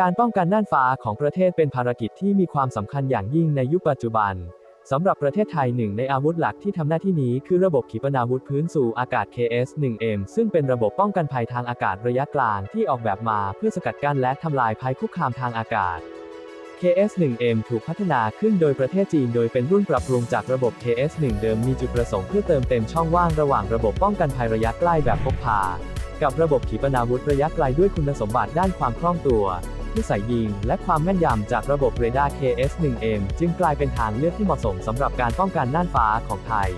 การป้องกันน่านฟ้าของประเทศเป็นภารกิจที่มีความสำคัญอย่างยิ่งในยุคปัจจุบันสำหรับประเทศไทยหนึ่งในอาวุธหลักที่ทำหน้าที่นี้คือระบบขีปนาวุธพื้นสู่อากาศ KS-1M ซึ่งเป็นระบบป้องกันภัยทางอากาศระยะกลางที่ออกแบบมาเพื่อสกัดกั้นและทำลายภัยคุกคามทางอากาศ KS-1M ถูกพัฒนาขึ้นโดยประเทศจีนโดยเป็นรุ่นปรับปรุงจากระบบ KS-1 เดิมมีจุดประสงค์เพื่อเติมเต็มช่องว่างระหว่างระบบป้องกันภัยระยะใกล้แบบพกพา กับระบบขีปนาวุธระยะไกลด้วยคุณสมบัติด้านความคล่องตัว ผู้ใส่ยิง และความแม่นยำจากระบบเรดาร์ KS-1M จึงกลายเป็นทางเลือกที่เหมาะสมสำหรับการป้องกันน่านฟ้าของไทย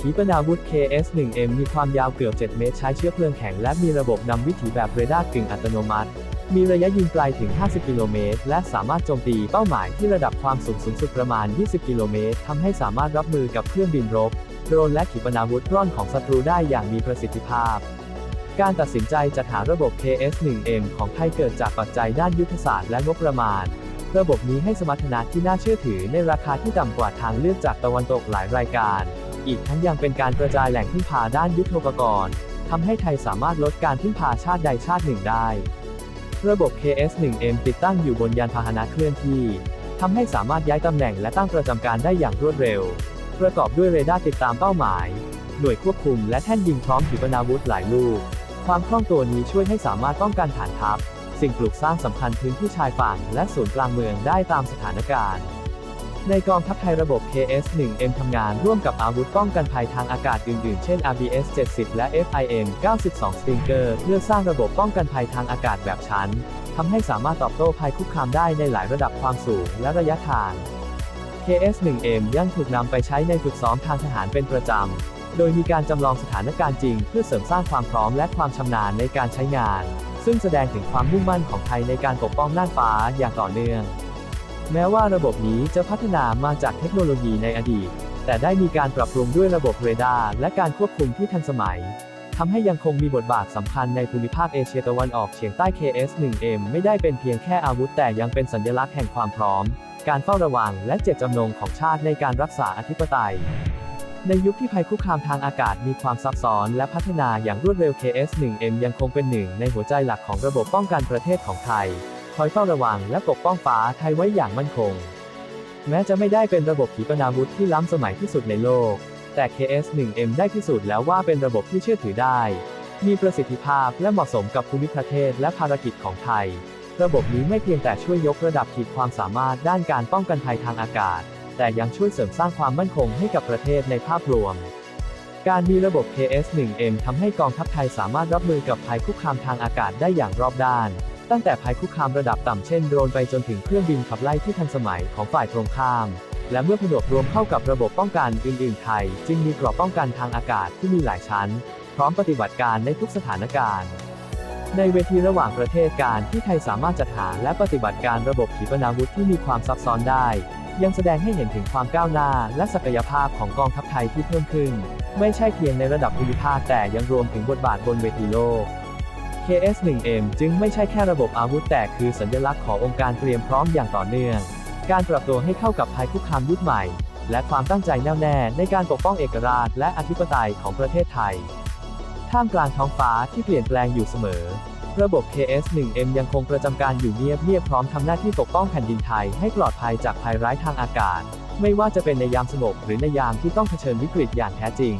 ขีปนาวุธ KS-1M มีความยาวเกือบ 7 เมตรใช้เชื้อเพลิงแข็งและมีระบบนำวิถีแบบเรดาร์กึ่งอัตโนมัติ มีระยะยิงไกลถึง 50 กิโลเมตร และสามารถโจมตีเป้าหมายที่ระดับความสูงสูงสุดประมาณ 20 กิโลเมตรทำให้สามารถรับมือกับเครื่องบินรบ โดรนและขีปนาวุธร่อนของศัตรูได้อย่างมีประสิทธิภาพ การตัดสินใจจัดหาระบบ KS-1M ของไทยเกิดจากปัจจัยด้านยุทธศาสตร์และงบประมาณ ระบบนี้ให้สมรรถนะที่น่าเชื่อถือในราคาที่ต่ำกว่าทางเลือกจากตะวันตกหลายรายการ อีกทั้งยังเป็นการกระจายแหล่งพึ่งพาด้านยุทโธปกรณ์ทำให้ไทยสามารถลดการพึ่งพาชาติใดชาติหนึ่งได้ ระบบ KS-1M ติดตั้งอยู่บนยานพาหนะเคลื่อนที่ทำให้สามารถย้ายตำแหน่งและตั้งประจำการได้อย่างรวดเร็ว ประกอบด้วยเรดาร์ติดตามเป้าหมาย หน่วยควบคุมและแท่นยิงพร้อมขีปนาวุธหลายลูก ความคล่องตัวนี้ช่วยให้สามารถป้องกันฐานทัพ สิ่งปลูกสร้างสำคัญพื้นที่ชายฝั่งและศูนย์กลางเมืองได้ตามสถานการณ์ ในกองทัพไทยระบบ KS-1M ทำงานร่วมกับอาวุธป้องกันภัยทางอากาศอื่นๆ เช่น RBS 70 และ FIM 92 Stinger เพื่อสร้างระบบป้องกันภัยทางอากาศแบบชั้นทำให้สามารถตอบโต้ภัยคุกคามได้ในหลายระดับความสูงและระยะทาง KS-1M ยังถูกนำไปใช้ในฝึกซ้อมทางทหารเป็นประจำ โดยมีการจำลองสถานการณ์จริง เพื่อเสริมสร้างความพร้อมและความชำนาญในการใช้งาน ซึ่งแสดงถึงความมุ่งมั่นของไทยในการปกป้องน่านฟ้าอย่างต่อเนื่อง แม้ว่าระบบนี้จะพัฒนามาจากเทคโนโลยีในอดีต แต่ได้มีการปรับปรุงด้วยระบบเรดาร์และการควบคุมที่ทันสมัยทำให้ยังคงมีบทบาทสำคัญในภูมิภาคเอเชียตะวันออกเฉียงใต้ KS-1M ไม่ได้เป็นเพียงแค่อาวุธแต่ยังเป็นสัญลักษณ์แห่งความพร้อม การเฝ้าระวังและเจตจำนงของชาติในการรักษาอธิปไตย ในยุคที่ภัยคุกคามทางอากาศมีความซับซ้อนและพัฒนาอย่างรวดเร็ว KS-1M ยังคงเป็นหนึ่งในหัวใจหลักของระบบป้องกันประเทศของไทย คอยเฝ้าระวังและปกป้องฟ้าไทยไว้อย่างมั่นคง แม้จะไม่ได้เป็นระบบขีปนาวุธที่ล้ำสมัยที่สุดในโลก แต่ KS-1M ได้พิสูจน์แล้วว่าเป็นระบบที่เชื่อถือได้ มีประสิทธิภาพและเหมาะสมกับภูมิประเทศและภารกิจของไทย ระบบนี้ไม่เพียงแต่ช่วยยกระดับขีดความสามารถด้านการป้องกันภัยทางอากาศ แต่ยังช่วยเสริมสร้างความมั่นคงให้กับประเทศในภาพรวม การมีระบบ KS-1M ทำให้กองทัพไทยสามารถรับมือกับภัยคุกคามทางอากาศได้อย่างรอบด้าน ตั้งแต่ภัยคุกคามระดับต่ำเช่นโดรนไปจนถึงเครื่องบินขับไล่ที่ทันสมัยของฝ่ายตรงข้าม และเมื่อผนวกรวมเข้ากับระบบป้องกันอื่นๆไทย จึงมีเกราะป้องกันทางอากาศที่มีหลายชั้น พร้อมปฏิบัติการในทุกสถานการณ์ในเวทีระหว่างประเทศการที่ไทยสามารถจัดหาและปฏิบัติการระบบขีปนาวุธที่มีความซับซ้อนได้ ยังแสดงให้เห็นถึงความก้าวหน้าและศักยภาพของกองทัพไทยที่เพิ่มขึ้น ไม่ใช่เพียงในระดับภูมิภาคแต่ยังรวมถึงบทบาทบนเวทีโลก KS-1M จึงไม่ใช่แค่ระบบอาวุธแต่คือสัญลักษณ์ขององค์การเตรียมพร้อมอย่างต่อเนื่อง การปรับตัวให้เข้ากับภัยคุกคามยุคใหม่ และความตั้งใจแน่วแน่ในการปกป้องเอกราชและอธิปไตยของประเทศไทย ท่ามกลางท้องฟ้าที่เปลี่ยนแปลงอยู่เสมอ ระบบ KS-1M ยังคงประจำการอยู่เงียบเงียบพร้อมทำหน้าที่ปกป้องแผ่นดินไทยให้ปลอดภัยจากภัยร้ายทางอากาศ ไม่ว่าจะเป็นในยามสงบหรือในยามที่ต้องเผชิญวิกฤตอย่างแท้จริง